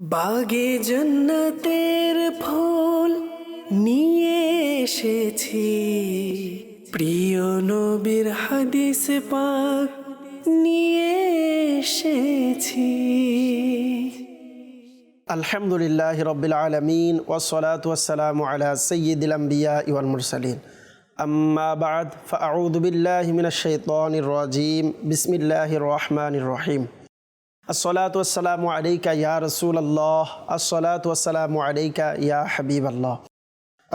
বাগে জন্নতের ফুল নিয়ে এসেছি। প্রিয় নবীর হাদিস পাক নিয়ে এসেছি। আলহামদুলিল্লাহ রবিল আলমিন ওসলাত ওসালাম আলা সৈয়দুল আম্বিয়া ইওয়াল মুরসালিন। আম্মা বাদ ফাউদ বিল্লাহ মিনাশ শাইতানির রাজিম। বিসমিল্লাহির রহমানির রহিম। আসসালাতু ওয়াসসালামু আলাইকা ইয়া রাসূলুল্লাহ, আসসালাতু ওয়াসসালামু আলাইকা ইয়া হাবিবাল্লাহ,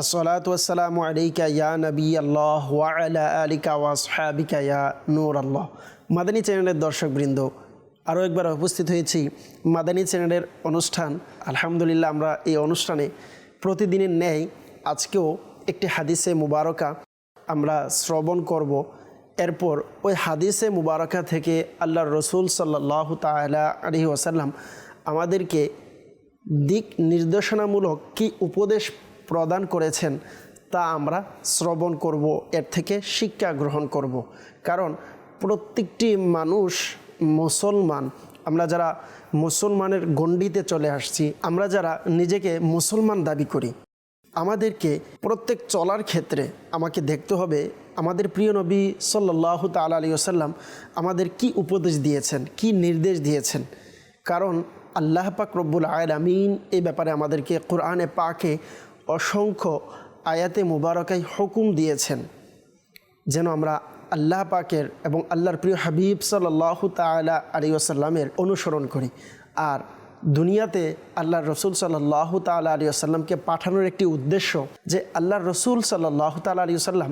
আসসালাতু ওয়াসসালামু আলাইকা ইয়া নবী আল্লাহ ওয়া আলা আলিকা ওয়া আসহাবিকা ইয়া নূর আল্লাহ মাদানী চ্যানেলের দর্শকবৃন্দ, আরও একবার উপস্থিত হয়েছি। মাদানী চ্যানেলের অনুষ্ঠান, আলহামদুলিল্লাহ আমরা এই অনুষ্ঠানে প্রতিদিনের ন্যায়, আজকেও একটি হাদিসে মুবারকা আমরা শ্রবণ করব। এরপর ওই হাদিসে মুবারকা থেকে আল্লাহর রসুল সাল্লাহ তালা আলহি ওয়াসাল্লাম আমাদেরকে দিক নির্দেশনামূলক কি উপদেশ প্রদান করেছেন তা আমরা শ্রবণ করব, এর থেকে শিক্ষা গ্রহণ করব। কারণ প্রত্যেকটি মানুষ মুসলমান, আমরা যারা মুসলমানের গণ্ডিতে চলে আসছি, আমরা যারা নিজেকে মুসলমান দাবি করি। আমাদেরকে প্রত্যেক চলার ক্ষেত্রে আমাকে দেখতে হবে, আমাদের প্রিয় নবী সাল্লাহ তালা আলী আসাল্লাম আমাদের কি উপদেশ দিয়েছেন, কি নির্দেশ দিয়েছেন? কারণ আল্লাহ পাক রব্বুল আমিন এই ব্যাপারে আমাদেরকে কোরআনে পাকে অসংখ্য আয়াতে মুবারকাই হুকুম দিয়েছেন। যেন আমরা আল্লাহ পাকের এবং আল্লাহর প্রিয় হাবিব সাল্লাহ তালা আলী আসাল্লামের অনুসরণ করি। আর দুনিয়াতে আল্লাহ রসুল সাল্লাহ তালা আলী আসাল্লামকে পাঠানোর একটি উদ্দেশ্য যে আল্লাহ রসুল সাল্লাহ তালা আলী আসাল্লাম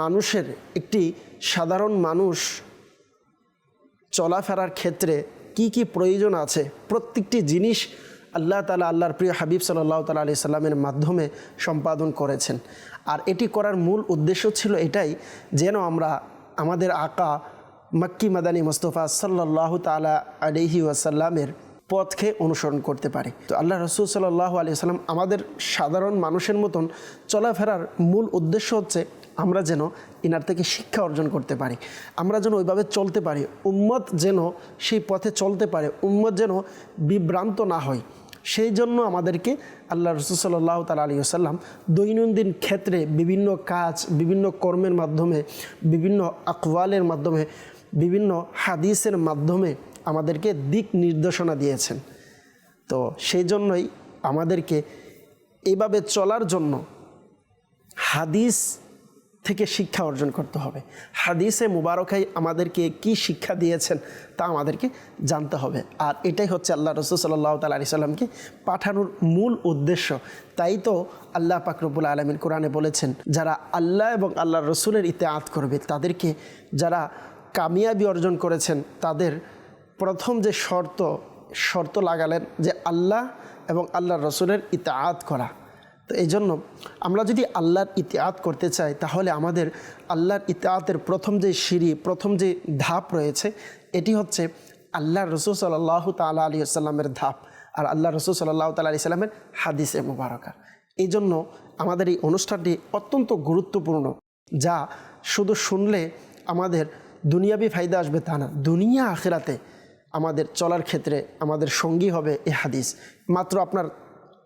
মানুষের একটি সাধারণ মানুষ চলাফেরার ক্ষেত্রে কি কি প্রয়োজন আছে? প্রত্যেকটি জিনিস আল্লাহ তালা আল্লাহর প্রিয় হাবিব সাল্লাহ তালা আলি সাল্লামের মাধ্যমে সম্পাদন করেছেন। আর এটি করার মূল উদ্দেশ্য ছিল এটাই, যেন আমরা আমাদের আকা মাক্কি মাদানী মোস্তফা সাল্লাহ তালা আলিহি ওয়াসাল্লামের পথকে অনুসরণ করতে পারি। তো আল্লাহ রসুল সাল্লাহ আলি সাল্লাম আমাদের সাধারণ মানুষের মতন চলাফেরার মূল উদ্দেশ্য হচ্ছে আমরা যেন ইনার থেকে শিক্ষা অর্জন করতে পারি। আমরা যেন ওইভাবে চলতে পারি, উম্মত যেন সেই পথে চলতে পারে, উম্মত যেন বিভ্রান্ত না হয়। সেই জন্য আমাদেরকে আল্লাহ রসুল্লাহ তাল আলী আসাল্লাম দৈনন্দিন ক্ষেত্রে বিভিন্ন কাজ, বিভিন্ন কর্মের মাধ্যমে, বিভিন্ন আকওয়ালের মাধ্যমে বিভিন্ন হাদিসের মাধ্যমে আমাদেরকে দিক নির্দেশনা দিয়েছেন। তো সেই জন্যই আমাদেরকে এইভাবে চলার জন্য হাদিস থেকে শিক্ষা অর্জন করতে হবে। হাদিসে মুবারকাই আমাদেরকে কি শিক্ষা দিয়েছেন তা আমাদেরকে জানতে হবে। আর এটাই হচ্ছে আল্লাহ রসুল সাল্লাহ তাল আলি সাল্লামকে পাঠানোর মূল উদ্দেশ্য। তাই তো আল্লাহ পাকরবুল আলমিন কোরআনে বলেছেন, যারা আল্লাহ এবং আল্লাহ রসুলের ইতে ইতেআত করবে, তাদেরকে যারা কামিয়াবি অর্জন করেছেন, তাদের প্রথম যে শর্ত শর্ত লাগালেন যে আল্লাহ এবং আল্লাহ রসুলের ইতাআত করা। তো এই জন্য আমরা যদি আল্লাহর ইতিহাত করতে চাই, তাহলে আমাদের আল্লাহর ইতিহাতের প্রথম যে সিঁড়ি, প্রথম যে ধাপ রয়েছে, এটি হচ্ছে আল্লাহ রসুল সাল্লাহ তালা আলী আসাল্লামের ধাপ আর আল্লাহ রসুল সাল্লাহ তালা আলি সাল্লামের হাদিসে মুবারকা এই জন্য আমাদের এই অনুষ্ঠানটি অত্যন্ত গুরুত্বপূর্ণ, যা শুধু শুনলে আমাদের দুনিয়াবি ফায়দা আসবে তা না। দুনিয়া আখেরাতে আমাদের চলার ক্ষেত্রে আমাদের সঙ্গী হবে এ হাদিস। মাত্র আপনার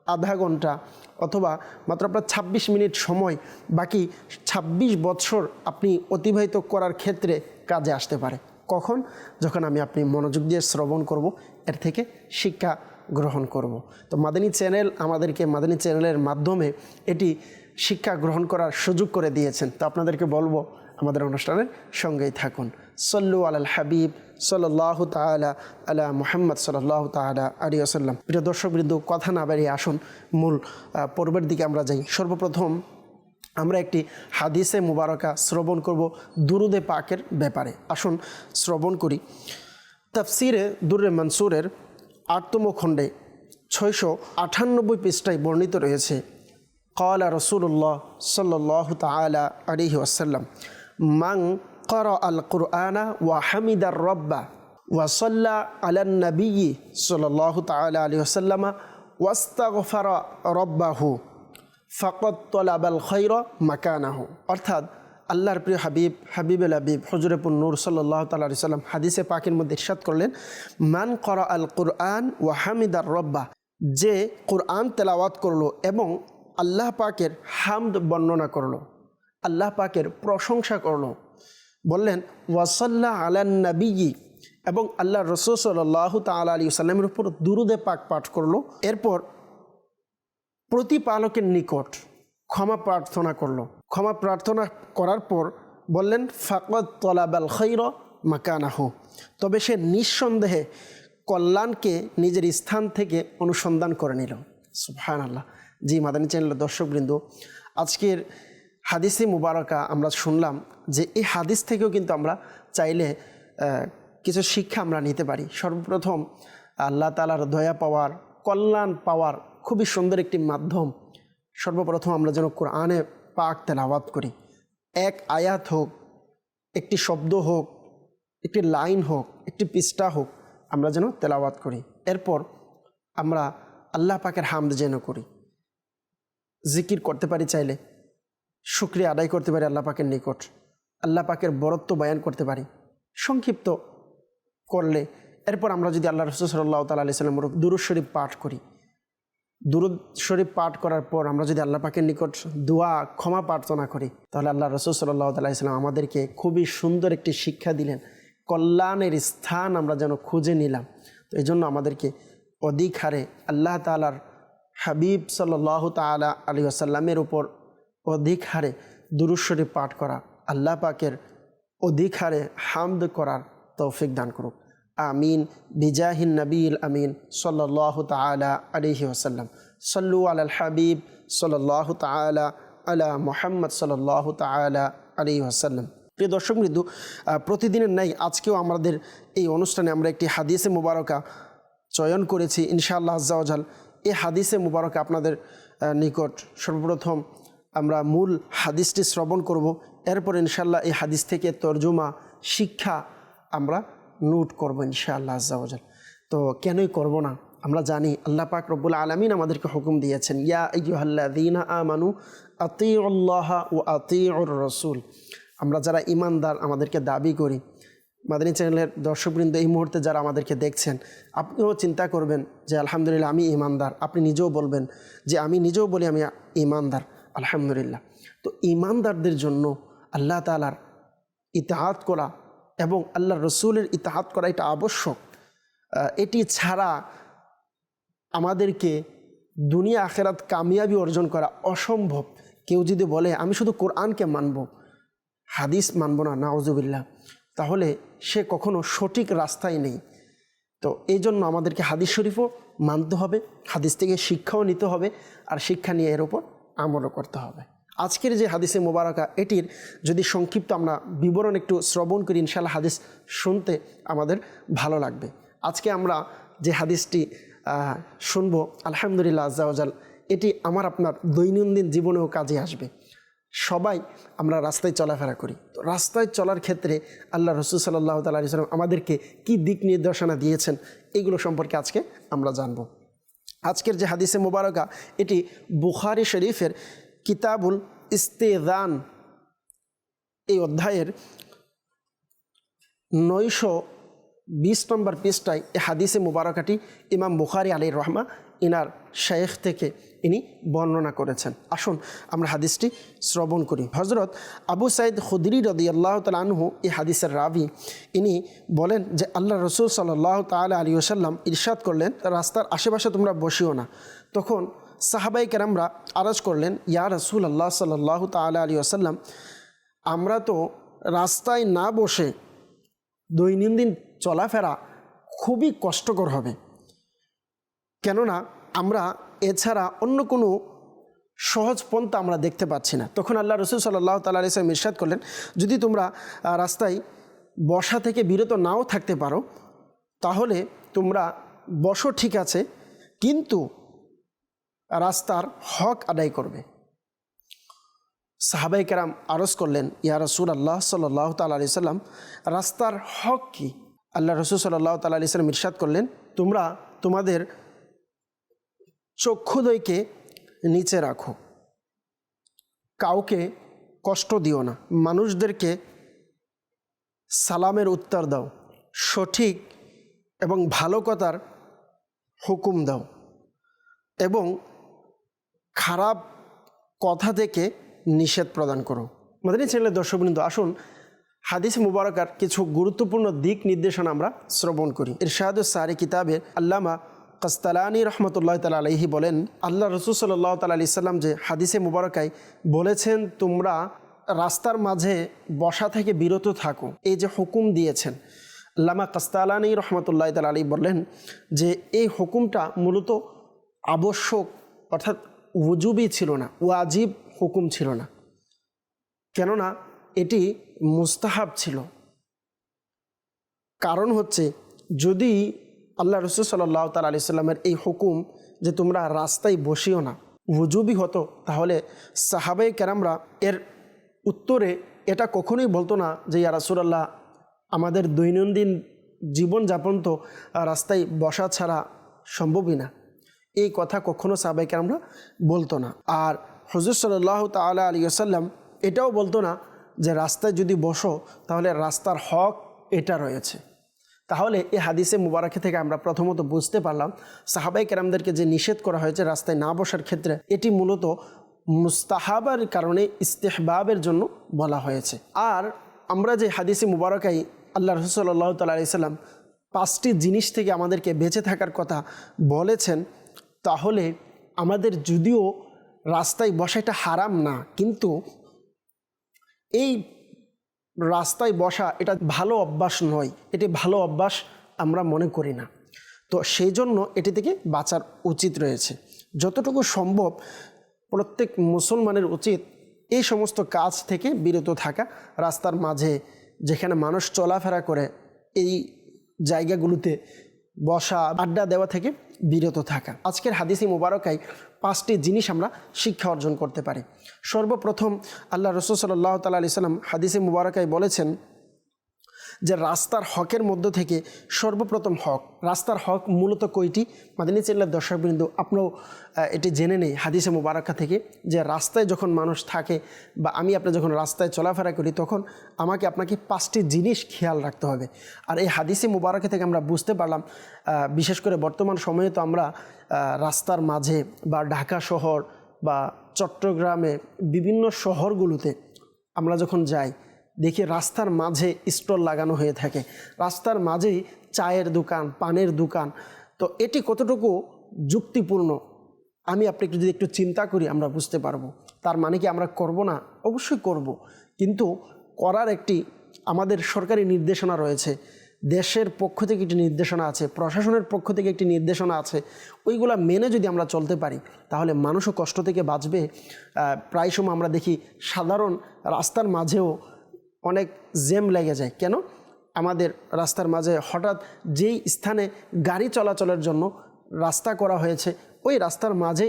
আধা ঘণ্টা অথবা মাত্র আপনার ২৬ মিনিট সময় বাকি ২৬ বৎসর আপনি অতিবাহিত করার ক্ষেত্রে কাজে আসতে পারে। কখন? যখন আমি আপনি মনোযোগ দিয়ে শ্রবণ করব, এর থেকে শিক্ষা গ্রহণ করব। তো মাদানী চ্যানেল আমাদেরকে, মাদানী চ্যানেলের মাধ্যমে এটি শিক্ষা গ্রহণ করার সুযোগ করে দিয়েছেন। তো আপনাদেরকে বলব আমাদের অনুষ্ঠানের সঙ্গেই থাকুন। সল্লু আল হাবিব সাল্লাহ তালা আলা মুহাম্মদ সাল্লাহ তালা আলী আসাল্লাম প্রিয় দর্শকবৃন্দ, কথা না বাড়িয়ে আসুন। মূল পর্বের দিকে আমরা যাই। সর্বপ্রথম আমরা একটি হাদিসে মুবারকা শ্রবণ করব দুরুদে পাকের ব্যাপারে। আসুন শ্রবণ করি। তফসিরে দুর্রে মনসুরের আটতম খণ্ডে ছয়শো আটানব্বই পৃষ্ঠায় বর্ণিত রয়েছে, কলা রসুল্লাহ সাল্লাহ তালা আলিহি আসাল্লাম মাং কর আল কুরআনা ওয়া হামিদার রব্বা ওয়াসল্লা আলান নবী সাল্লাহ তালা আলী আসাল্লামা ওয়াস্তাগফার রব্বাহু। ফকত তলাবাল খৈর মাকানাহু। অর্থাৎ আল্লাহর প্রিয় হাবিব, হাবিবুল হাবিব হজরপুর নূর সাল্লাহ তাল্লাহ সাল্লাম হাদিসে পাকের মধ্যে ইরশাদ করলেন, মান করা আল কুরআন ও হামিদার রব্বা, যে কোরআন তেলাওয়াত করল এবং আল্লাহ পাকের হামদ বর্ণনা করল। আল্লাহ পাকের প্রশংসা করল। বললেন ওয়াসাল্লাহ আলান নবীজি এবং আল্লাহ রসুল সাল্লাহ তাল আলী সাল্লামের উপর দুরুদে পাক পাঠ করল। এরপর প্রতিপালকের নিকট ক্ষমা প্রার্থনা করল। ক্ষমা প্রার্থনা করার পর বললেন ফাকত তলাবাল খৈর মাকানাহ। তবে সে নিঃসন্দেহে কল্যাণকে নিজের স্থান থেকে অনুসন্ধান করে নিল। সুফহান আল্লাহ জি মাদানী চ্যানেলের দর্শকবৃন্দ, আজকের হাদিসে মুবারকা আমরা শুনলাম যে এই হাদিস থেকেও কিন্তু আমরা চাইলে কিছু শিক্ষা আমরা নিতে পারি। সর্বপ্রথম আল্লাহ তালার দয়া পাওয়ার, কল্যাণ পাওয়ার খুবই সুন্দর একটি মাধ্যম। সর্বপ্রথম আমরা যেন কোরআনে পাক তেলাওয়াত করি। এক আয়াত হোক, একটি শব্দ হোক, একটি লাইন হোক, একটি পৃষ্ঠা হোক আমরা যেন তেলাওয়াত করি। এরপর আমরা আল্লাহ পাকের হামদ যেন করি। জিকির করতে পারি চাইলে। শুক্রিয়া আদায় করতে পারি আল্লাহ পাকের নিকট। আল্লাহ পাকের বরত্ব বয়ান করতে পারি। সংক্ষিপ্ত করলে এরপর আমরা যদি আল্লাহ রসুল সাল্লাহ তালা আলি সাল্লাম দুরুদ শরীফ পাঠ করি। দুরুদ শরীফ পাঠ করার পর আমরা যদি আল্লাহ পাকের নিকট দোয়া, ক্ষমা প্রার্থনা করি, তাহলে আল্লাহ রসুল সাল্লাহ তালা ইসলাম আমাদেরকে খুবই সুন্দর একটি শিক্ষা দিলেন। কল্যাণের স্থান আমরা যেন খুঁজে নিলাম। তো এই জন্য আমাদেরকে অধিক হারে আল্লাহ তালার হাবিব সাল্লাহ তালা আলী আসাল্লামের উপর অধিক হারে দুরুদ শরীফ পাঠ করা, আল্লাহ পাকের অধিক হারে হামদ করার তৌফিক দান করুক। আমিন। বিজাহিন নবীল আমিন। সাল্লাহ তালা আলিহি ওসাল্লাম সল্লু আল হাবিব সাল্লাহ তালা আলা মোহাম্মদ সাল্লাহ তালা আলি ওসাল্লাম প্রিয় দর্শক মৃদু প্রতিদিনের নাই আজকেও আমাদের এই অনুষ্ঠানে আমরা একটি হাদিসে মুবারকা চয়ন করেছি, ইনশাআল্লাহ আজ্জাওয়াজাল। এই হাদিসে মুবারকা আপনাদের নিকট সর্বপ্রথম আমরা মূল হাদিসটি শ্রবণ করব। এরপর ইনশাল্লাহ এই হাদিস থেকে তর্জমা, শিক্ষা আমরা নোট করব ইনশাআল্লাহ আজ্জাওয়াজাল তো কেনই করব না? আমরা জানি আল্লাহ পাক রব্বুল আলমিন আমাদেরকে হুকুম দিয়েছেন, ইয়া ইয়ুহাল্লাদিনা আমানু আতিউল্লাহ ও আতিউর রসুল। আমরা যারা ইমানদার আমাদেরকে দাবি করি, মাদানী চ্যানেলের দর্শকবৃন্দ এই মুহূর্তে যারা আমাদেরকে দেখছেন, আপনিও চিন্তা করবেন যে আলহামদুলিল্লাহ আমি ইমানদার আপনি নিজেও বলবেন যে আমি নিজেও বলি আমি ইমানদার আলহামদুলিল্লাহ। তো ইমানদারদের জন্য আল্লাহ তালার ইতিহাত করা এবং আল্লাহ রসুলের ইতিহাত করা এটা আবশ্যক। এটি ছাড়া আমাদেরকে দুনিয়া আখেরাত কামিয়াবি অর্জন করা অসম্ভব। কেউ যদি বলে, আমি শুধু কোরআনকে মানব, হাদিস মানব না নাওজুবিল্লাহ তাহলে সে কখনো সঠিক রাস্তায় নেই। তো এই জন্য আমাদেরকে হাদিস শরীফও মানতে হবে, হাদিস থেকে শিক্ষাও নিতে হবে, আর শিক্ষা নিয়ে এর ওপর আমলও করতে হবে। আজকের যে হাদিসে মোবারকা, এটির যদি সংক্ষিপ্ত আমরা বিবরণ একটু শ্রবণ করি ইনশাল্লাহ হাদিস শুনতে আমাদের ভালো লাগবে। আজকে আমরা যে হাদিসটি শুনব, আলহামদুলিল্লাহ আজ্জাওজাল এটি আমার, আপনার দৈনন্দিন জীবনেও কাজে আসবে। সবাই আমরা রাস্তায় চলাফেরা করি। তো রাস্তায় চলার ক্ষেত্রে আল্লাহ রসুল সাল্লাহ তাল্লাহ আমাদেরকে কি দিক নির্দেশনা দিয়েছেন, এগুলো সম্পর্কে আজকে আমরা জানব। আজকের যে হাদিসে মোবারকা, এটি বুখারি শরীফের কিতাবুল ইস্তেদান এই অধ্যায়ের নয়শো বিশ নম্বর পৃষ্ঠায় এ হাদিসে মোবারকাটি ইমাম বুখারি আলী রহমা, ইনার শেখ থেকে ইনি বর্ণনা করেছেন। আসুন আমরা হাদিসটি শ্রবণ করি। হজরত আবু সাইদ খুদরি রদি আল্লাহ তালহু এই হাদিসের রাবি। ইনি বলেন যে, আল্লাহ রসুল সাল্লাহ তাল আলী ওসাল্লাম ইরশাদ করলেন, রাস্তার আশেপাশে তোমরা বসিও না। তখন সাহাবাই কেরামরা আরজ করলেন, ইয়া রসুল আল্লাহ সাল্লাহ তাল আলী ওসাল্লাম আমরা তো রাস্তায় না বসে দৈনন্দিন চলাফেরা খুবই কষ্টকর হবে। কেননা আমরা এছাড়া অন্য কোনো সহজ পন্থা আমরা দেখতে পাচ্ছি না। তখন আল্লাহ রসুল সাল্লাহ তাল্লাহ ইসলাম ইরশাদ করলেন, যদি তোমরা রাস্তায় বসা থেকে বিরত নাও থাকতে পারো, তাহলে তোমরা বসো ঠিক আছে, কিন্তু রাস্তার হক আদায় করবে। সাহাবাই কেরাম আরজ করলেন, ইয়া রসুল আল্লাহ সাল্লাহ তাল্লা আলি সাল্লাম রাস্তার হক কি? আল্লাহ রসুল সাল্লাহ তাল্লা সাল্লাম ইরশাদ করলেন, তোমরা তোমাদের চক্ষুদয়কে নিচে রাখো। কাউকে কষ্ট দিও না। মানুষদেরকে সালামের উত্তর দাও। সঠিক এবং ভালো কথার হুকুম দাও এবং খারাপ কথা থেকে নিষেধ প্রদান করো। মাদানী চ্যানেলের দর্শকবৃন্দ, আসুন হাদিস মুবারকার কিছু গুরুত্বপূর্ণ দিক নির্দেশনা আমরা শ্রবণ করি। ইরশাদ সারি কিতাবে আল্লামা কস্তালানি রহমতুল্লাহ তালা আলহি বলেন, আল্লাহ রসুল সাল্লাহ তালা আলি সাল্লাম যে হাদিসে মুবারকায় বলেছেন, তোমরা রাস্তার মাঝে বসা থেকে বিরত থাকো। এই যে হুকুম দিয়েছেন, লামা কস্তালানি রহমতুল্লাহ তালা আলী বললেন যে এই হুকুমটা মূলত আবশ্যক, অর্থাৎ উজুবই ছিল না, ওয়াজিব হুকুম ছিল না। কেননা এটি মুস্তাহাব ছিল। কারণ হচ্ছে, যদি আল্লাহ রসুল সাল্লাহ তাল আলি সাল্লামের এই হুকুম যে তোমরা রাস্তায় বসিও না উজুবি হতো, তাহলে সাহাবাই কেরামরা এর উত্তরে এটা কখনোই বলতো না যে, ইয়া রাসুলাল্লাহ, আমাদের দৈনন্দিন জীবনযাপন তো রাস্তায় বসা ছাড়া সম্ভবই না। এই কথা কখনো সাহাবাই কেরামরা বলতো না। আর হজর সাল্লাহ তালা আলী আসাল্লাম এটাও বলতো না যে, রাস্তায় যদি বসো, তাহলে রাস্তার হক এটা রয়েছে। তাহলে এই হাদিসে মুবারকে থেকে আমরা প্রথমত বুঝতে পারলাম সাহাবাই কেরামদেরকে যে নিষেধ করা হয়েছে রাস্তায় না বসার ক্ষেত্রে, এটি মূলত মুস্তাহাবার কারণে ইস্তেহবাবের জন্য বলা হয়েছে। আর আমরা যে হাদিসে মুবারকাই আল্লাহ রসুল্লাহ তাল্লা সাল্লাম পাঁচটি জিনিস থেকে আমাদেরকে বেঁচে থাকার কথা বলেছেন, তাহলে আমাদের যদিও রাস্তায় বসাটা হারাম না, কিন্তু এই রাস্তায় বসা এটা ভালো অভ্যাস নয়, এটি ভালো অভ্যাস আমরা মনে করি না। তো সেই জন্য এটি থেকে বাঁচার উচিত রয়েছে। যতটুকু সম্ভব প্রত্যেক মুসলমানের উচিত এই সমস্ত কাজ থেকে বিরত থাকা। রাস্তার মাঝে যেখানে মানুষ চলাফেরা করে, এই জায়গাগুলোতে বসা, আড্ডা দেওয়া থেকে বিরত থাকা। আজকের হাদিসি মুবারকায় পাঁচটি জিনিস আমরা শিক্ষা অর্জন করতে পারি। সর্বপ্রথম আল্লাহ রসুল সাল্লাহ তাল্লাহ আলি সাল্লাম হাদিসে মুবারকায় বলেছেন যে রাস্তার হকের মধ্য থেকে সর্বপ্রথম হক। রাস্তার হক মূলত কয়টি? মাদিনী চিল্লার দর্শকবৃন্দ, আপনিও এটি জেনে নেই, হাদিসে মুবারাকা থেকে, যে রাস্তায় যখন মানুষ থাকে বা আমি আপনি যখন রাস্তায় চলাফেরা করি, তখন আমাকে, আপনাকে পাঁচটি জিনিস খেয়াল রাখতে হবে। আর এই হাদিসে মুবারাকা থেকে আমরা বুঝতে পারলাম বিশেষ করে বর্তমান সময়ে তো আমরা রাস্তার মাঝে বা ঢাকা শহর বা চট্টগ্রামে বিভিন্ন শহরগুলোতে আমরা যখন যাই দেখি রাস্তার মাঝে স্টল লাগানো হয়ে থাকে। রাস্তার মাঝেই চায়ের দোকান, পানের দোকান। তো এটি কতটুকু যুক্তিপূর্ণ? আমি আপনি একটু যদি একটু চিন্তা করি, আমরা বুঝতে পারব। তার মানে কি আমরা করব না? অবশ্যই করব। কিন্তু করার একটি আমাদের সরকারি নির্দেশনা রয়েছে। দেশের পক্ষ থেকে একটি নির্দেশনা আছে, প্রশাসনের পক্ষ থেকে একটি নির্দেশনা আছে। ওইগুলা মেনে যদি আমরা চলতে পারি, তাহলে মানুষও কষ্ট থেকে বাঁচবে। প্রায় সময় আমরা দেখি সাধারণ রাস্তার মাঝেও অনেক জেম লেগে যায়। কেন? আমাদের রাস্তার মাঝে হঠাৎ যেই স্থানে গাড়ি চলাচলের জন্য রাস্তা করা হয়েছে, ওই রাস্তার মাঝে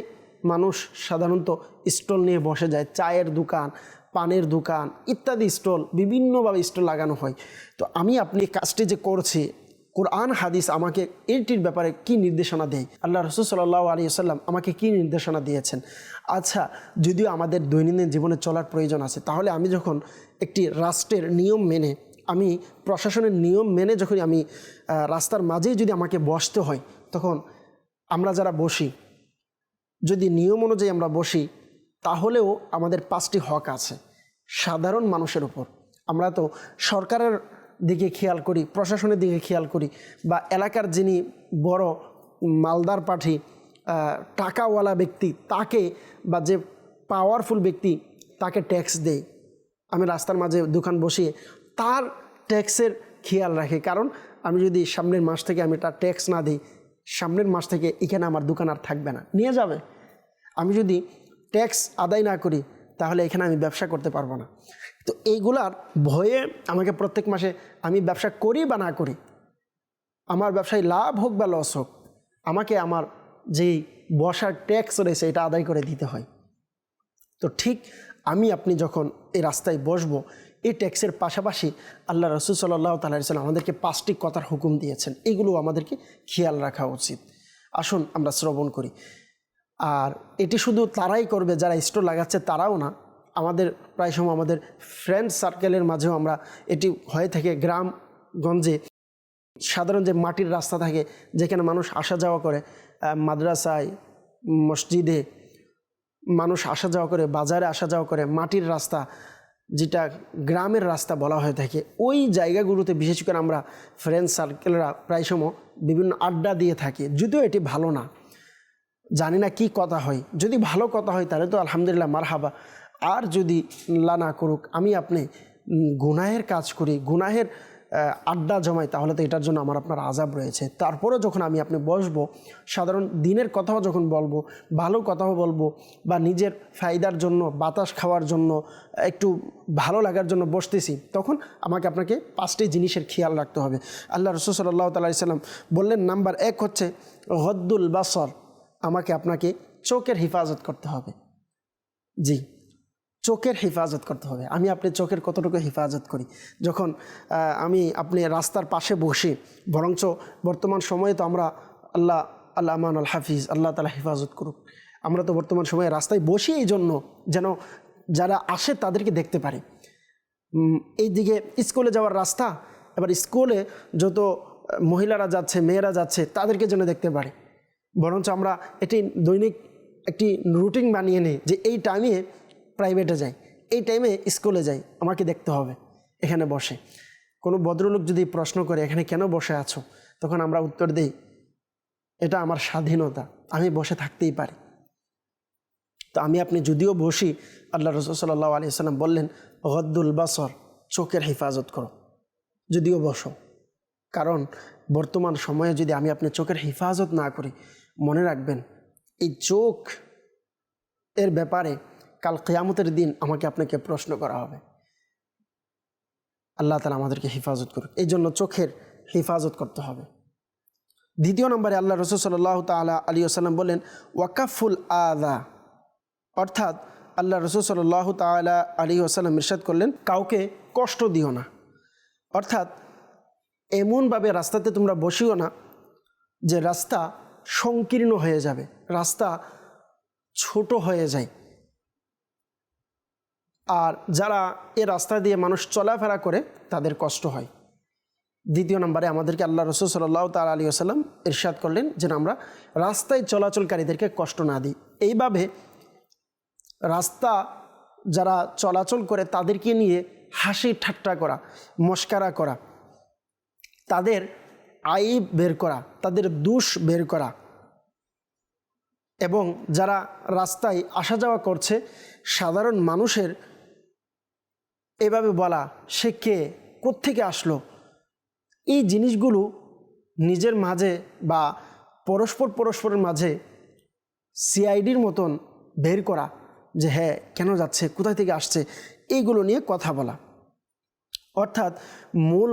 মানুষ সাধারণত স্টল নিয়ে বসে যায়। চায়ের দোকান, পানের দোকান ইত্যাদি স্টল, বিভিন্নভাবে স্টল লাগানো হয়। তো আমি আপনি কাজটি যে করছি, কোরআন, হাদিস আমাকে এইটির ব্যাপারে কি নির্দেশনা দেয়? আল্লাহ রসুল সাল্লাহ আলী সাল্লাম আমাকে কি নির্দেশনা দিয়েছেন? আচ্ছা যদিও আমাদের দৈনন্দিন জীবনে চলার প্রয়োজন আছে, তাহলে আমি যখন একটি রাষ্ট্রের নিয়ম মেনে, আমি প্রশাসনের নিয়ম মেনে যখন আমি রাস্তার মাঝেই যদি আমাকে বসতে হয়, তখন আমরা যারা বসি, যদি নিয়ম অনুযায়ী আমরা বসি, তাহলেও আমাদের পাঁচটি হক আছে, সাধারণ মানুষের উপর। আমরা তো সরকারের দিকে খেয়াল করি, প্রশাসনের দিকে খেয়াল করি, বা এলাকার যিনি বড় মালদার পাঠি টাকাওয়ালা ব্যক্তি, তাকে বা যে পাওয়ারফুল ব্যক্তি, তাকে ট্যাক্স দেয়। আমি রাস্তার মাঝে দোকান বসিয়ে তার ট্যাক্সের খেয়াল রাখি। কারণ আমি যদি সামনের মাস থেকে আমি তার ট্যাক্স না দিই, সামনের মাস থেকে এখানে আমার দোকান আর থাকবে না। নিয়ে যাবে। আমি যদি ট্যাক্স আদায় না করি, তাহলে এখানে আমি ব্যবসা করতে পারব না। তো এইগুলার ভয়ে আমাকে প্রত্যেক মাসে আমি ব্যবসা করি বা না করি, আমার ব্যবসায় লাভ হোক বা লস হোক, আমাকে আমার যেই বসার ট্যাক্স রয়েছে, এটা আদায় করে দিতে হয়। তো ঠিক আমি আপনি যখন এই রাস্তায় বসবো, এই ট্যাক্সের পাশাপাশি আল্লাহ রসুল সাল্লাহ তাল্লাম আমাদেরকে পাঁচটি কথার হুকুম দিয়েছেন। এগুলো আমাদেরকে খেয়াল রাখা উচিত। আসুন আমরা শ্রবণ করি। আর এটি শুধু তারাই করবে, যারা স্টোর লাগাচ্ছে তারাও না। আমাদের প্রায় সময় আমাদের ফ্রেন্ড সার্কেলের মাঝেও আমরা এটি হয়ে থাকে গ্রামগঞ্জে। সাধারণ যে মাটির রাস্তা থাকে, যেখানে মানুষ আসা যাওয়া করে মাদ্রাসায়, মসজিদে মানুষ আসা যাওয়া করে, বাজারে আসা যাওয়া করে, মাটির রাস্তা, যেটা গ্রামের রাস্তা বলা হয়ে থাকে, ওই জায়গাগুলোতে বিশেষ করে আমরা ফ্রেন্ড সার্কেলরা প্রায় সময় বিভিন্ন আড্ডা দিয়ে থাকি। যদিও এটি ভালো না, জানি না কি কথা হয়। যদি ভালো কথা হয় তাহলে তো আলহামদুলিল্লাহ, মারহাবা। আর যদি আল্লাহ না করুক, আমি আপনি গুনাহের কাজ করি, গুনাহের আড্ডা জমাই, তাহলে তো এটার জন্য আমার আপনার আজাব রয়েছে। তারপরেও যখন আমি আপনি বসবো, সাধারণ দিনের কথাও যখন বলব, ভালো কথাও বলব, বা নিজের ফায়দার জন্য, বাতাস খাওয়ার জন্য, একটু ভালো লাগার জন্য বসতেছি, তখন আমাকে আপনাকে পাঁচটি জিনিসের খেয়াল রাখতে হবে। আল্লাহ রসুল সাল্লাহ তাল্লাহ সাল্লাম বললেন, নাম্বার এক হচ্ছে হদ্দুল বাসর, আমাকে আপনাকে চোখের হেফাজত করতে হবে। জি। চোখের হেফাজত করতে হবে। আমি আপনি চোখের কতটুকু হেফাজত করি? যখন আমি আপনি রাস্তার পাশে বসে বরঞ্চ বর্তমান সময়ে তো আমরা আল্লাহ আল্লাহ আমান আল হাফিজ আল্লাহ তালা হেফাজত করুক। আমরা তো বর্তমান সময়ে রাস্তায় বসি এই জন্য যেন যারা আসে তাদেরকে দেখতে পারি। উম, এই দিকে স্কুলে যাওয়ার রাস্তা এবার স্কুলে যত মহিলারা যাচ্ছে মেয়েরা যাচ্ছে তাদেরকে যেন দেখতে পারে। বরঞ্চ আমরা এটি দৈনিক একটি রুটিন বানিয়ে নিই যে এই টাইমে প্রাইভেটে যাই এই টাইমে স্কুলে যাই আমাকে দেখতে হবে। এখানে বসে। কোনো ভদ্রলোক যদি প্রশ্ন করে, এখানে কেন বসে আছো? তখন আমরা উত্তর দিই, এটা আমার স্বাধীনতা। আমি বসে থাকতেই পারি। তো আমি আপনি যদিও বসি, আল্লাহ রসুল সাল্লাহ আলি সাল্লাম বললেন, গদ্দুল বাসর, চোখের হেফাজত করো। যদিও বসো। কারণ বর্তমান সময়ে যদি আমি আপনি চোখের হেফাজত না করি, মনে রাখবেন, এই চোখ এর ব্যাপারে কাল কেয়ামতের দিন আমাকে আপনাকে প্রশ্ন করা হবে। আল্লাহ তালা আমাদেরকে হেফাজত করুক। এই জন্য চোখের হেফাজত করতে হবে। দ্বিতীয় নম্বরে আল্লাহ রসুল সাল্লাহ তালা আলী আসাল্লাম বললেন, ওয়াকাফুল আদা অর্থাৎ আল্লাহ রসুল সাল্লাহ তালা আলী আসাল্লাম ইরশাদ করলেন, কাউকে কষ্ট দিও না। অর্থাৎ এমনভাবে রাস্তাতে তোমরা বসিও না যে রাস্তা সংকীর্ণ হয়ে যাবে, রাস্তা ছোট হয়ে যায়। আর যারা এ রাস্তা দিয়ে মানুষ চলাফেরা করে, তাদের কষ্ট হয়। দ্বিতীয় নম্বরে আমাদেরকে আল্লাহ রসুল সাল্লাহ তাল আলী আসাল্লাম ইরশাদ করলেন যেন আমরা রাস্তায় চলাচলকারীদেরকে কষ্ট না দিই। এইভাবে রাস্তা যারা চলাচল করে, তাদেরকে নিয়ে হাসি ঠাট্টা করা, মস্কারা করা, তাদের আইব বের করা, তাদের দোষ বের করা এবং যারা রাস্তায় আসা যাওয়া করছে, সাধারণ মানুষের এভাবে বলা, সে কে, কোত্থেকে আসলো? এই জিনিসগুলো নিজের মাঝে বা পরস্পর পরস্পরের মাঝে সিআইডির মতন বের করা যে হ্যাঁ কেন যাচ্ছে, কোথায় থেকে আসছে, এইগুলো নিয়ে কথা বলা। অর্থাৎ মূল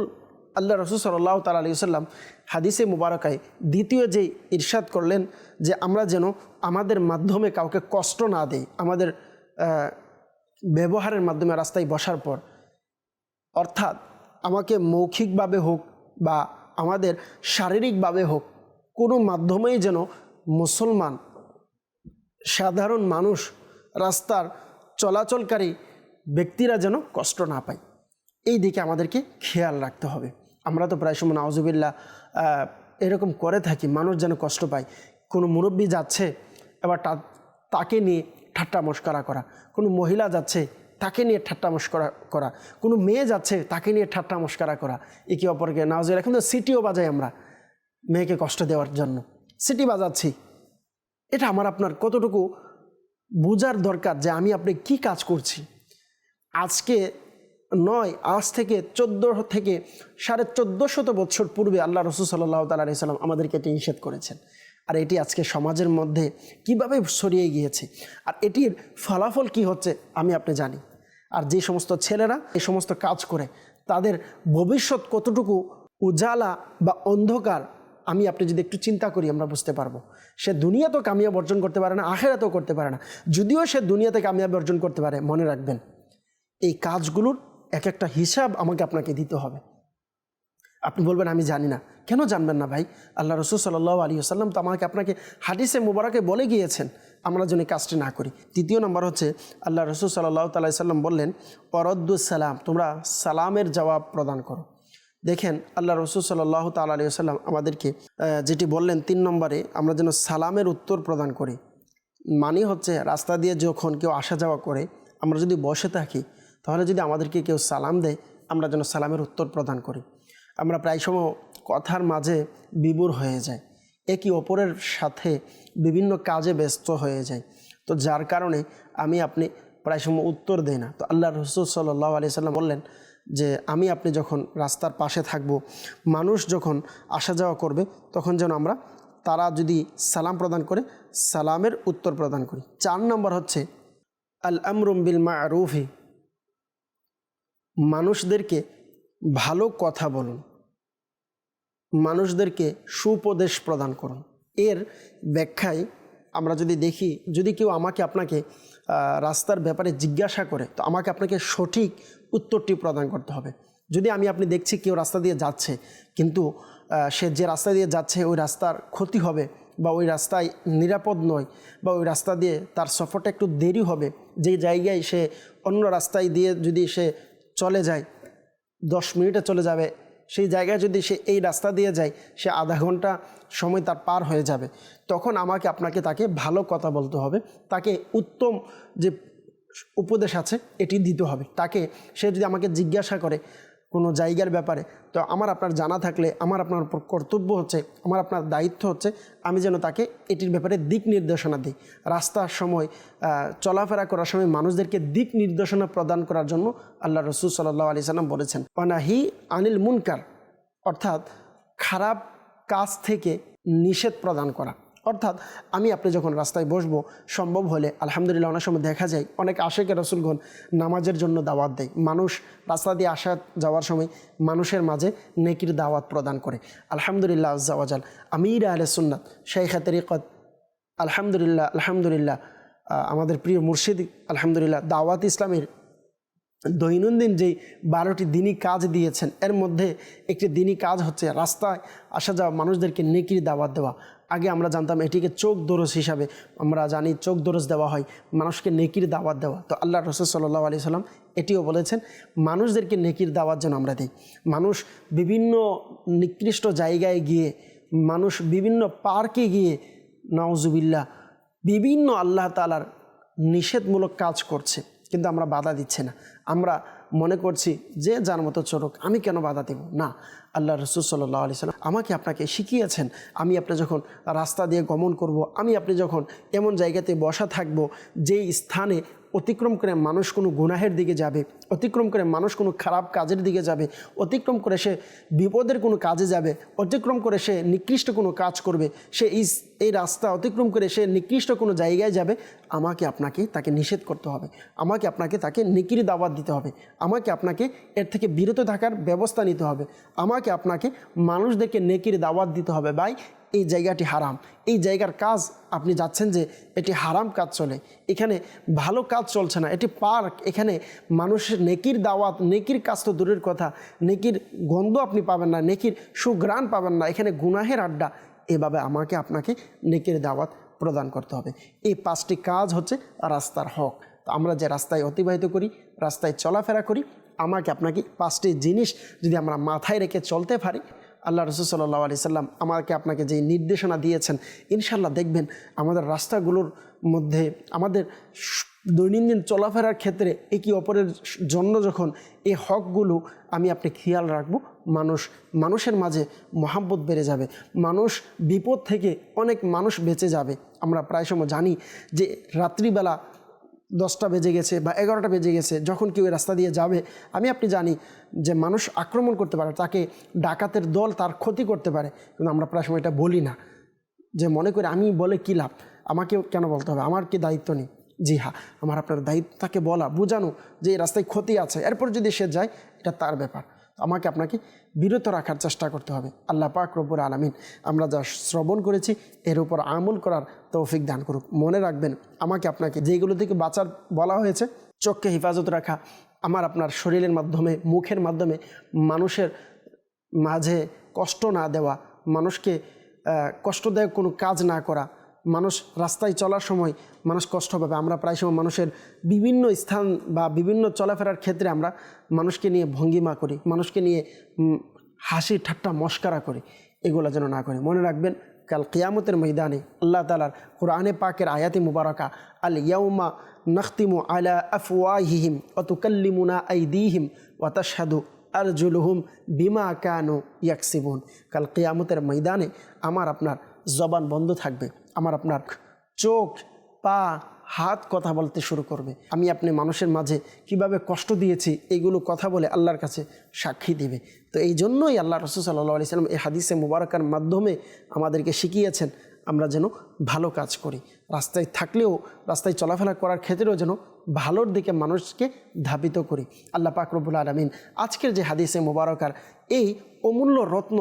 আল্লাহ রসুল সাল্লাহ তাল আলী সাল্লাম হাদিসে মুবারকায় দ্বিতীয় যে ইরশাদ করলেন যে আমরা যেন আমাদের মাধ্যমে কাউকে কষ্ট না দেই, আমাদের ব্যবহারের মাধ্যমে রাস্তায় বসার পর, অর্থাৎ আমাকে মৌখিকভাবে হোক বা আমাদের শারীরিকভাবে হোক, কোনো মাধ্যমেই যেন মুসলমান, সাধারণ মানুষ রাস্তার চলাচলকারী ব্যক্তিরা যেন কষ্ট না পায়। এই দিকে আমাদেরকে খেয়াল রাখতে হবে। আমরা তো প্রায় সময় নওয়াজুবিল্লা এরকম করে থাকি, মানুষ যেন কষ্ট পায়। কোনো মুরব্বী যাচ্ছে, এবার তাকে নিয়ে ঠাট্টা মস্করা করা। কোনো মহিলা যাচ্ছে, তাকে নিয়ে ঠাট্টা মস্করা করা। কোনো মেয়ে যাচ্ছে, তাকে নিয়ে ঠাট্টা মস্করা করা। একে অপরকে নাওজুল এখন তো সিটিও বাজাই আমরা মেয়েকে কষ্ট দেওয়ার জন্য। সিটি বাজাচ্ছি। এটা আমার আপনার কতটুকু বোঝার দরকার যে, আমি আপনি কি কাজ করছি? আজকে নয়, আজ থেকে চোদ্দ থেকে সাড়ে চোদ্দ শত বছর পূর্বে আল্লাহ রসুল সাল্লাহ তালি সাল্লাম আমাদেরকে এটি নিষেধ করেছেন। আর এটি আজকে সমাজের মধ্যে কীভাবে ছড়িয়ে গিয়েছে? আর এটির ফলাফল কি হচ্ছে আমি আপনি জানি। আর যে সমস্ত ছেলেরা এই সমস্ত কাজ করে, তাদের ভবিষ্যৎ কতটুকু উজালা বা অন্ধকার আমি আপনি যদি একটু চিন্তা করি, আমরা বুঝতে পারব। সে দুনিয়াতেও কামিয়াব অর্জন করতে পারে না, আখেরাতেও করতে পারে না। যদিও সে দুনিয়াতে কামিয়াব অর্জন করতে পারে, মনে রাখবেন। এই কাজগুলোর এক একটা হিসাব আমাকে আপনাকে দিতে হবে। আপনি বলবেন, আমি জানি না। কেন জানবেন না ভাই? আল্লাহ রসুল সাল্লাহ আলী আসাল্লাম তো আমাকে আপনাকে হাদিসে মুবারকে বলে গিয়েছেন, আমরা যেন কাজটি না করি। তৃতীয় নম্বর হচ্ছে, আল্লাহ রসুল সাল্লাহ তালাই সাল্লাম বললেন সালাম, তোমরা সালামের জবাব প্রদান করো। দেখেন, আল্লাহ রসুল সাল্লাহ তাল আলী সাল্লাম আমাদেরকে যেটি বললেন তিন নম্বরে, আমরা যেন সালামের উত্তর প্রদান করি। মানে হচ্ছে, রাস্তা দিয়ে যখন কেউ আসা যাওয়া করে, আমরা যদি বসে থাকি, তাহলে যদি আমাদেরকে কেউ সালাম দেয়, আমরা যেন সালামের উত্তর প্রদান করি। আমরা প্রায় সময় কথার মাঝে বিবুর হয়ে যায়। একে অপরের সাথে বিভিন্ন কাজে ব্যস্ত হয়ে যায়। তো যার কারণে আমি আপনি প্রায় সময় উত্তর দেই না। তো আল্লাহ রসুল সাল্লাহ আলি সাল্লাম বললেন যে, আমি আপনি যখন রাস্তার পাশে থাকব, মানুষ যখন আসা যাওয়া করবে, তখন যেন আমরা তারা যদি সালাম প্রদান করে, সালামের উত্তর প্রদান করি। চার নম্বর হচ্ছে আল আমরুম বিল মা মারুফি মানুষদেরকে ভালো কথা বলুন। মানুষদেরকে সুপদেশ প্রদান করুন। এর ব্যাখ্যায় আমরা যদি দেখি, যদি কেউ আমাকে আপনাকে রাস্তার ব্যাপারে জিজ্ঞাসা করে, তো আমাকে আপনাকে সঠিক উত্তরটি প্রদান করতে হবে। যদি আমি, আপনি দেখছি কেউ রাস্তা দিয়ে যাচ্ছে, কিন্তু সে যে রাস্তা দিয়ে যাচ্ছে, ওই রাস্তার ক্ষতি হবে বা ওই রাস্তায় নিরাপদ নয় বা ওই রাস্তা দিয়ে তার সফরটা একটু দেরি হবে যে জায়গায় সে অন্য রাস্তায় দিয়ে যদি সে চলে যায়, দশ মিনিটে চলে যাবে সেই জায়গায় যদি সে এই রাস্তা দিয়ে যায়, সে আধা ঘণ্টা সময় তার পার হয়ে যাবে। তখন আমাকে, আপনাকে তাকে ভালো কথা বলতে হবে। তাকে উত্তম যে উপদেশ আছে, এটি দিতে হবে। তাকে, সে যদি আমাকে জিজ্ঞাসা করে কোনো জায়গার ব্যাপারে। তো আমার আপনার জানা থাকলে, আমার আপনার উপর কর্তব্য হচ্ছে, আমার আপনার দায়িত্ব হচ্ছে, আমি যেন তাকে এটির ব্যাপারে দিক নির্দেশনা দিই। রাস্তার সময় চলাফেরা করার সময় মানুষদেরকে দিক নির্দেশনা প্রদান করার জন্য আল্লাহ রসুল সাল্লাহ আলি সাল্লাম বলেছেন পানাহি আনিল মুনকার অর্থাৎ খারাপ কাজ থেকে নিষেধ প্রদান করা। অর্থাৎ আমি আপনি যখন রাস্তায় বসবো, সম্ভব হলে আলহামদুলিল্লাহ অনেক সময় দেখা যায় অনেক আশেকের রসুলগণ নামাজের জন্য দাওয়াত দেয়। মানুষ রাস্তা দিয়ে আসা যাওয়ার সময় মানুষের মাঝে নেকির দাওয়াত প্রদান করে। আলহামদুলিল্লাহ আজ্জাওয়াজাল আমির আলে সুন্নাত শেখ তরিকত, আলহামদুলিল্লাহ আলহামদুলিল্লাহ আমাদের প্রিয় মুর্শিদ, আলহামদুলিল্লাহ, দাওয়াত ইসলামের দৈনন্দিন যেই বারোটি দিনই কাজ দিয়েছেন, এর মধ্যে একটি দিনই কাজ হচ্ছে রাস্তায় আসা যাওয়া মানুষদেরকে নেকির দাওয়াত দেওয়া। আগে আমরা জানতাম এটিকে চোখ দোরস হিসাবে আমরা জানি চোখ দোরস দেওয়া হয়, মানুষকে নেকির দাওয়াত দেওয়া। তো আল্লাহ রসুল সাল্লাহ আলি সাল্লাম এটিও বলেছেন, মানুষদেরকে নেকির দাওয়াত যেন আমরা দিই। মানুষ বিভিন্ন নিকৃষ্ট জায়গায় গিয়ে, মানুষ বিভিন্ন পার্কে গিয়ে নওজুবিল্লা বিভিন্ন আল্লাহ তালার নিষেধমূলক কাজ করছে, কিন্তু আমরা বাধা দিচ্ছে না। আমরা মনে করছি যে যার মতো চোরক আমি কেন বাধা দেব? না, আল্লাহ রসুল সাল্লাহ আলি সাল্লাম আমাকে আপনাকে শিখিয়েছেন, আমি আপনি যখন রাস্তা দিয়ে গমন করব, আমি আপনি যখন এমন জায়গাতে বসা থাকব, যেই স্থানে অতিক্রম করে মানুষ কোনো গুনাহের দিকে যাবে, অতিক্রম করে মানুষ কোনো খারাপ কাজের দিকে যাবে, অতিক্রম করে সে বিপদের কোনো কাজে যাবে, অতিক্রম করে সে নিকৃষ্ট কোনো কাজ করবে, সে এই রাস্তা অতিক্রম করে সে নিকৃষ্ট কোনো জায়গায় যাবে, আমাকে আপনাকে তাকে নিষেধ করতে হবে, আমাকে আপনাকে তাকে নিকির দাওয়াত দিতে হবে, আমাকে আপনাকে এর থেকে বিরত থাকার ব্যবস্থা নিতে হবে, আমাকে আপনাকে মানুষদেরকে নেকির দাওয়াত দিতে হবে। ভাই এই জায়গাটি হারাম। এই জায়গার কাজ আপনি যাচ্ছেন যে এটি হারাম কাজ চলে। এখানে ভালো কাজ চলছে না। এটি পার্ক। এখানে মানুষের নেকির দাওয়াত, নেকির কাজ তো দূরের কথা। নেকির গন্ধ আপনি পাবেন না, নেকির সুগ্রাণ পাবেন না। এখানে গুনাহের আড্ডা। এভাবে আমাকে আপনাকে নেকির দাওয়াত প্রদান করতে হবে। এই পাঁচটি কাজ হচ্ছে রাস্তার হক। আমরা যে রাস্তায় অতিবাহিত করি, রাস্তায় চলাফেরা করি, আমাকে আপনাকে পাঁচটি জিনিস যদি আমরা মাথায় রেখে চলতে পারি আল্লাহ রসুল সাল্লাহ আলি সাল্লাম আমাকে আপনাকে যেই নির্দেশনা দিয়েছেন ইনশাল্লাহ দেখবেন আমাদের রাস্তাগুলোর মধ্যে আমাদের দৈনন্দিন চলাফেরার ক্ষেত্রে একে অপরের জন্য যখন এই হকগুলো আমি আপনি খেয়াল রাখব, মানুষ, মানুষের মাঝে মহাব্বত বেড়ে যাবে। মানুষ বিপদ থেকে অনেক মানুষ বেঁচে যাবে। আমরা প্রায় সময় জানি যে রাত্রিবেলা দশটা বেজে গেছে বা এগারোটা বেজে গেছে, যখন কেউ রাস্তা দিয়ে যাবে, আমি আপনি জানি যে মানুষ আক্রমণ করতে পারে, তাকে ডাকাতের দল তার ক্ষতি করতে পারে, কিন্তু আমরা প্রায় সময় এটা বলি না। যে মনে করি আমি বলে কী লাভ? আমাকে কেন বলতে হবে? আমার কি দায়িত্ব নেই? জি হ্যাঁ আমার আপনার দায়িত্ব তাকে বলা, বোঝানো যে এই রাস্তায় ক্ষতি আছে, এরপর যদি সে যায়, এটা তার ব্যাপার। আমাকে আপনাকে বিরত রাখার চেষ্টা করতে হবে। আল্লাহ পাক রব্বুর আলমিন আমরা যা শ্রবণ করেছি, এর উপর আমল করার তৌফিক দান করুক। মনে রাখবেন, আমাকে আপনাকে যেগুলো থেকে বাঁচার বলা হয়েছে, চোখকে হেফাজত রাখা, আমার আপনার শরীরের মাধ্যমে, মুখের মাধ্যমে, মানুষের মাঝে কষ্ট না দেওয়া, মানুষকে কষ্টদায়ক কোনো কাজ না করা মানুষ রাস্তায় চলার সময় মানুষ কষ্ট পাবে। আমরা প্রায় সময় মানুষের বিভিন্ন স্থান বা বিভিন্ন চলাফেরার ক্ষেত্রে আমরা মানুষকে নিয়ে ভঙ্গিমা করি, মানুষকে নিয়ে হাসি ঠাট্টা মস্কারা করি, এগুলো যেন না করে। মনে রাখবেন, কাল কিয়ামতের ময়দানে আল্লাহ তালার কোরআনে পাকের আয়াতি মুবারকা, আল ইয়াউমা নখতিমু আলা আফওয়াহিহিম অতুকাল্লিমুনা আইদিহিম ওয়াতাশহাদু আরজুলুহুম বিমা কানু ইয়াকসিবুন। কাল কিয়ামতের ময়দানে আমার, আপনার জবান বন্ধ থাকবে। আমার আপনার চোখ, পা, হাত কথা বলতে শুরু করবে। আমি আপনি মানুষের মাঝে কীভাবে কষ্ট দিয়েছি, এগুলো কথা বলে আল্লাহর কাছে সাক্ষী দিবে। তো এই জন্যই আল্লাহ রসুল সাল্লাহ আলি সাল্লাম এই হাদিসে মুবারকার মাধ্যমে আমাদেরকে শিখিয়েছেন, আমরা যেন ভালো কাজ করি। রাস্তায় থাকলেও, রাস্তায় চলাফেরা করার ক্ষেত্রেও যেন ভালোর দিকে মানুষকে ধাবিত করি। আল্লাহ পাকরবুল আলমিন আজকের যে হাদিসে মুবারকার এই অমূল্য রত্ন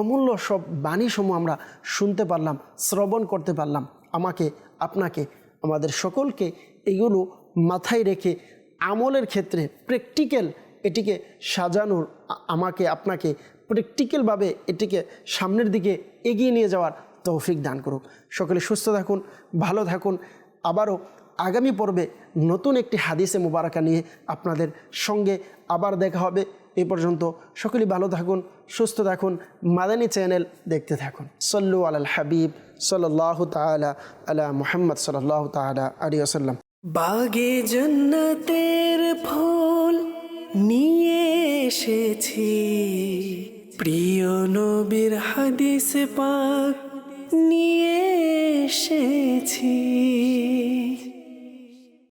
অমূল্য সব বাণীসমূহ আমরা শুনতে পারলাম, শ্রবণ করতে পারলাম। আমাকে, আপনাকে, আমাদের সকলকে এগুলো মাথায় রেখে আমলের ক্ষেত্রে প্র্যাকটিক্যাল এটিকে সাজানোর, আমাকে, আপনাকে প্র্যাকটিক্যালভাবে এটিকে সামনের দিকে এগিয়ে নিয়ে যাওয়ার তৌফিক দান করুক। সকলে সুস্থ থাকুন, ভালো থাকুন। আবারও আগামী পর্বে নতুন একটি হাদিসে মুবারাকা নিয়ে আপনাদের সঙ্গে আবার দেখা হবে। এই পর্যন্ত সকলেই ভালো থাকুন, সুস্থ থাকুন, মাদানী চ্যানেল দেখতে থাকুন। সল্লু আল হাবিব সাল্লাহ তালা আলা মোহাম্মদ সাল্লাহ তালা আলী আসাল্লাম বাগে জন্নতের ফুল নিয়ে এসেছি। প্রিয় নবীর হাদিস পাক নিয়ে এসেছি।